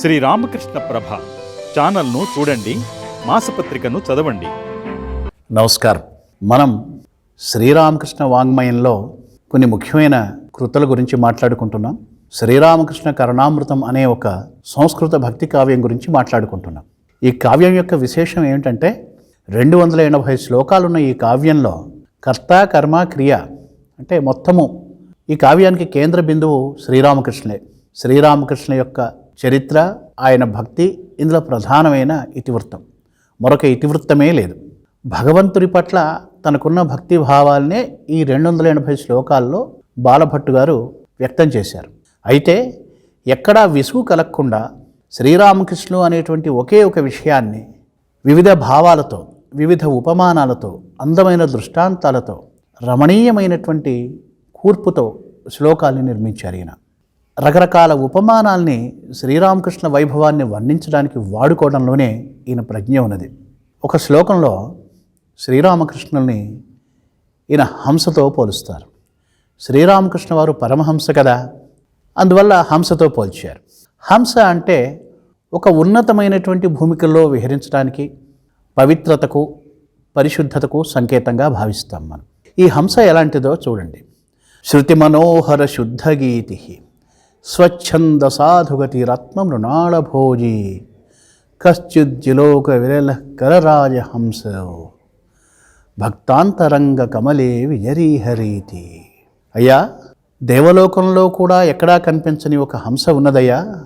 శ్రీ రామకృష్ణ ప్రభ ఛానల్ను చూడండి మాసపత్రికను చదవండి. నమస్కారం. మనం శ్రీరామకృష్ణ వాంగ్మయంలో కొన్ని ముఖ్యమైన కృతుల గురించి మాట్లాడుకుంటున్నాం. శ్రీరామకృష్ణ కరుణామృతం అనే ఒక సంస్కృత భక్తి కావ్యం గురించి మాట్లాడుకుంటున్నాం. ఈ కావ్యం యొక్క విశేషం ఏమిటంటే రెండు వందల ఎనభై శ్లోకాలున్న ఈ కావ్యంలో కర్త కర్మ క్రియ అంటే మొత్తము ఈ కావ్యానికి కేంద్ర బిందువు శ్రీరామకృష్ణే శ్రీరామకృష్ణ యొక్క చరిత్ర ఆయన భక్తి ఇందులో ప్రధానమైన ఇతివృత్తం. మరొక ఇతివృత్తమే లేదు. భగవంతుడి పట్ల తనకున్న భక్తి భావాలనే ఈ రెండు వందల ఎనభై శ్లోకాల్లో బాలభట్టు గారు వ్యక్తం చేశారు. అయితే ఎక్కడా విసుగు కలగకుండా శ్రీరామకృష్ణులు అనేటువంటి ఒకే ఒక విషయాన్ని వివిధ భావాలతో వివిధ ఉపమానాలతో అందమైన దృష్టాంతాలతో రమణీయమైనటువంటి కూర్పుతో శ్లోకాల్ని నిర్మించారు ఈయన. రకరకాల ఉపమానాల్ని శ్రీరామకృష్ణ వైభవాన్ని వర్ణించడానికి వాడుకోవడంలోనే ఈయన ప్రజ్ఞ ఉన్నది. ఒక శ్లోకంలో శ్రీరామకృష్ణుల్ని ఈయన హంసతో పోలుస్తారు. శ్రీరామకృష్ణ వారు పరమహంస కదా అందువల్ల హంసతో పోల్చారు. హంస అంటే ఒక ఉన్నతమైనటువంటి భూమికల్లో విహరించడానికి పవిత్రతకు పరిశుద్ధతకు సంకేతంగా భావిస్తాం మనం. ఈ హంస ఎలాంటిదో చూడండి. శృతి మనోహర శుద్ధ గీతి స్వచ్ఛంద సాధుగతి రత్న మృణాళభోజీ కశ్చిజ్జిలోక విరల కరరాజ హంస భక్తాంతరంగ కమలే విజరీహరీతి. అయ్యా దేవలోకంలో కూడా ఎక్కడా కనిపించని ఒక హంస ఉన్నదయ్యా.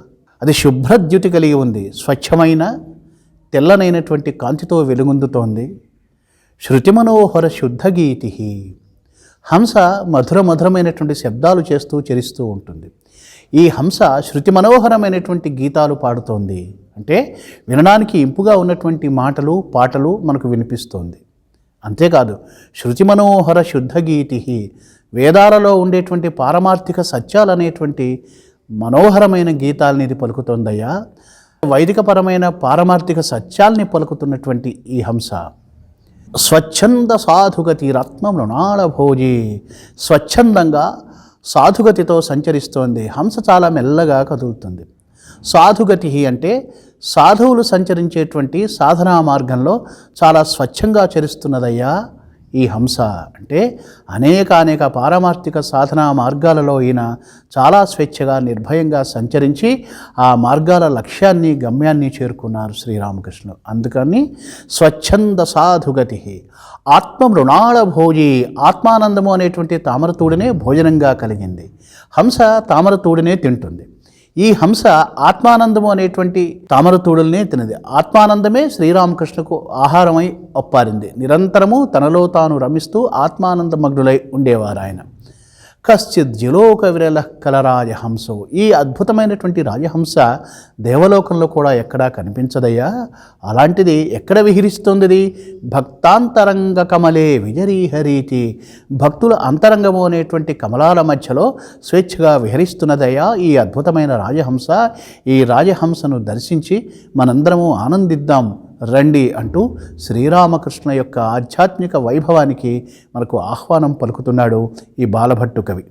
అది శుభ్రద్యుతి కలిగి ఉంది స్వచ్ఛమైన తెల్లనైనటువంటి కాంతితో వెలుగొందుతోంది. శృతి మనోహర శుద్ధ గీతి హంస మధుర మధురమైనటువంటి శబ్దాలు చేస్తూ చరిస్తూ ఉంటుంది. ఈ హంస శృతి మనోహరమైనటువంటి గీతాలు పాడుతోంది. అంటే వినడానికి ఇంపుగా ఉన్నటువంటి మాటలు పాటలు మనకు వినిపిస్తోంది. అంతేకాదు శృతి మనోహర శుద్ధ గీతి వేదాలలో ఉండేటువంటి పారమార్థిక సత్యాలు అనేటువంటి మనోహరమైన గీతాలని ఇది పలుకుతోందయ్యా. వైదికపరమైన పారమార్థిక సత్యాల్ని పలుకుతున్నటువంటి ఈ హంస. స్వచ్ఛంద సాధుగతి రత్నం మృణాళభోజి స్వచ్ఛందంగా సాధుగతితో సంచరిస్తోంది. హంస చాలా మెల్లగా కదులుతుంది. సాధుగతి అంటే సాధువులు సంచరించేటువంటి సాధనా మార్గంలో చాలా స్వచ్ఛంగా చరిస్తున్నదయ్యా. ఈ హంస అంటే అనేక అనేక పారమార్థిక సాధనా మార్గాలలో ఈయన చాలా స్వేచ్ఛగా నిర్భయంగా సంచరించి ఆ మార్గాల లక్ష్యాన్ని గమ్యాన్ని చేరుకున్నారు శ్రీరామకృష్ణుడు. అందుకని స్వచ్ఛంద సాధుగతి ఆత్మ మృణాళ భోజి ఆత్మానందము అనేటువంటి తామరతూడినే భోజనంగా కలిగింది. హంస తామరతూడినే తింటుంది. ఈ హంస ఆత్మానందము అనేటువంటి తామరతూడుల్నే తినది. ఆత్మానందమే శ్రీరామకృష్ణకు ఆహారమై ఒప్పారింది నిరంతరము తనలో తాను రమిస్తూ ఆత్మానందమగ్నులై ఉండేవారు ఆయన కశ్చిత్ జిలోక విరల కల ఈ అద్భుతమైనటువంటి రాజహంస దేవలోకంలో కూడా ఎక్కడా కనిపించదయ్యా. అలాంటిది ఎక్కడ విహరిస్తుంది భక్తాంతరంగ కమలే విజరీహరీతి. భక్తుల అంతరంగము అనేటువంటి కమలాల మధ్యలో స్వేచ్ఛగా విహరిస్తున్నదయ్యా ఈ అద్భుతమైన రాజహంస. ఈ రాజహంసను దర్శించి మనందరము ఆనందిద్దాం. రండి అంటూ శ్రీరామకృష్ణ యొక్క ఆధ్యాత్మిక వైభవానికి మనకు ఆహ్వానం పలుకుతున్నాడు ఈ బాలభట్టు కవి.